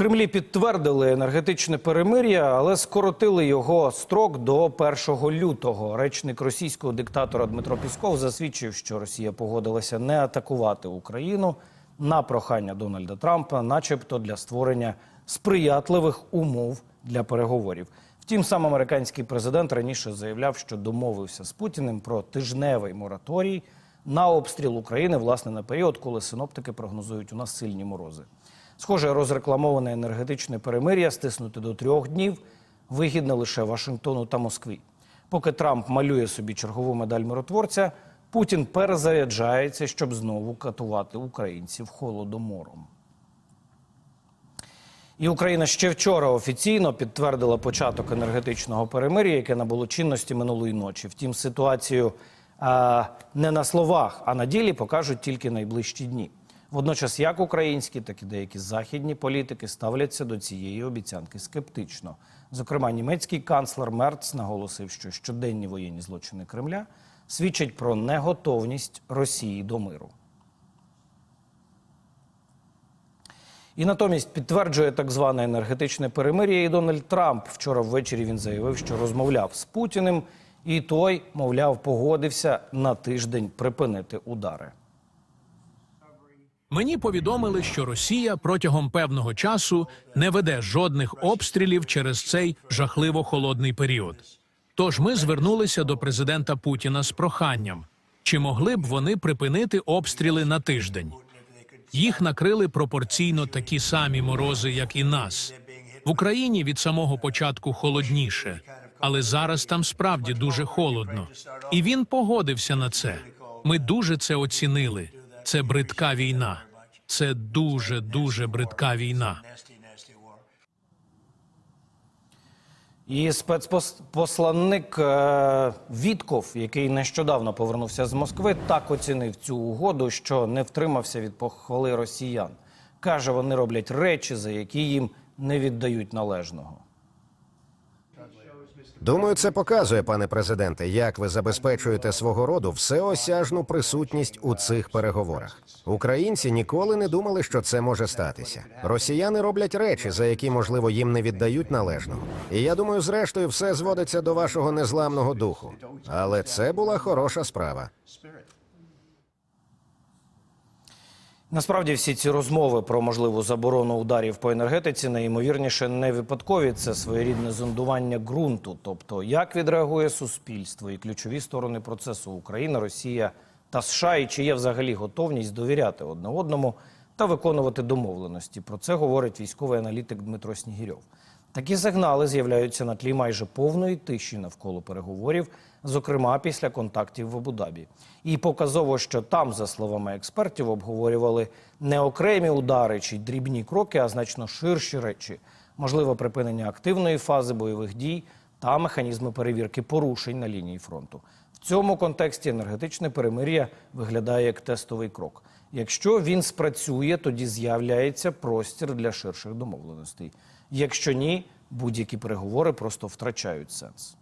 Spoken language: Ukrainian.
Кремлі підтвердили енергетичне перемир'я, але скоротили його строк до 1 лютого. Речник російського диктатора Дмитро Пісков засвідчив, що Росія погодилася не атакувати Україну на прохання Дональда Трампа, начебто для створення сприятливих умов для переговорів. Втім, сам американський президент раніше заявляв, що домовився з Путіним про тижневий мораторій на обстріл України, власне, на період, коли синоптики прогнозують у нас сильні морози. Схоже, розрекламоване енергетичне перемир'я стиснути до трьох днів вигідне лише Вашингтону та Москві. Поки Трамп малює собі чергову медаль миротворця, Путін перезаряджається, щоб знову катувати українців холодомором. І Україна ще вчора офіційно підтвердила початок енергетичного перемир'я, яке набуло чинності минулої ночі. Втім, ситуацію не на словах, а на ділі покажуть тільки найближчі дні. Водночас, як українські, так і деякі західні політики ставляться до цієї обіцянки скептично. Зокрема, німецький канцлер Мерц наголосив, що щоденні воєнні злочини Кремля свідчать про неготовність Росії до миру. І натомість підтверджує так зване енергетичне перемир'я і Дональд Трамп. Вчора ввечері він заявив, що розмовляв з Путіним, і той, мовляв, погодився на тиждень припинити удари. Мені повідомили, що Росія протягом певного часу не веде жодних обстрілів через цей жахливо холодний період. Тож ми звернулися до президента Путіна з проханням, чи могли б вони припинити обстріли на тиждень. Їх накрили пропорційно такі самі морози, як і нас. В Україні від самого початку холодніше, але зараз там справді дуже холодно. І він погодився на це. Ми дуже це оцінили. Це бридка війна. Це дуже дуже бридка війна. І спецпосланник е, Вітков, який нещодавно повернувся з Москви, так оцінив цю угоду, що не втримався від похвали росіян. Каже, вони роблять речі, за які їм не віддають належного. Думаю, це показує, пане президенте, як ви забезпечуєте свого роду всеосяжну присутність у цих переговорах. Українці ніколи не думали, що це може статися. Росіяни роблять речі, за які, можливо, їм не віддають належного. І я думаю, зрештою, все зводиться до вашого незламного духу. Але це була хороша справа. Насправді всі ці розмови про можливу заборону ударів по енергетиці найімовірніше не випадкові. Це своєрідне зондування ґрунту. Тобто, як відреагує суспільство і ключові сторони процесу Україна, Росія та США, і чи є взагалі готовність довіряти одне одному та виконувати домовленості. Про це говорить військовий аналітик Дмитро Снігірьов. Такі сигнали з'являються на тлі майже повної тиші навколо переговорів, зокрема після контактів в Абу-Дабі. І показово, що там, за словами експертів, обговорювали не окремі удари чи дрібні кроки, а значно ширші речі, можливо, припинення активної фази бойових дій та механізми перевірки порушень на лінії фронту. В цьому контексті енергетичне перемир'я виглядає як тестовий крок. Якщо він спрацює, тоді з'являється простір для ширших домовленостей. Якщо ні, будь-які переговори просто втрачають сенс.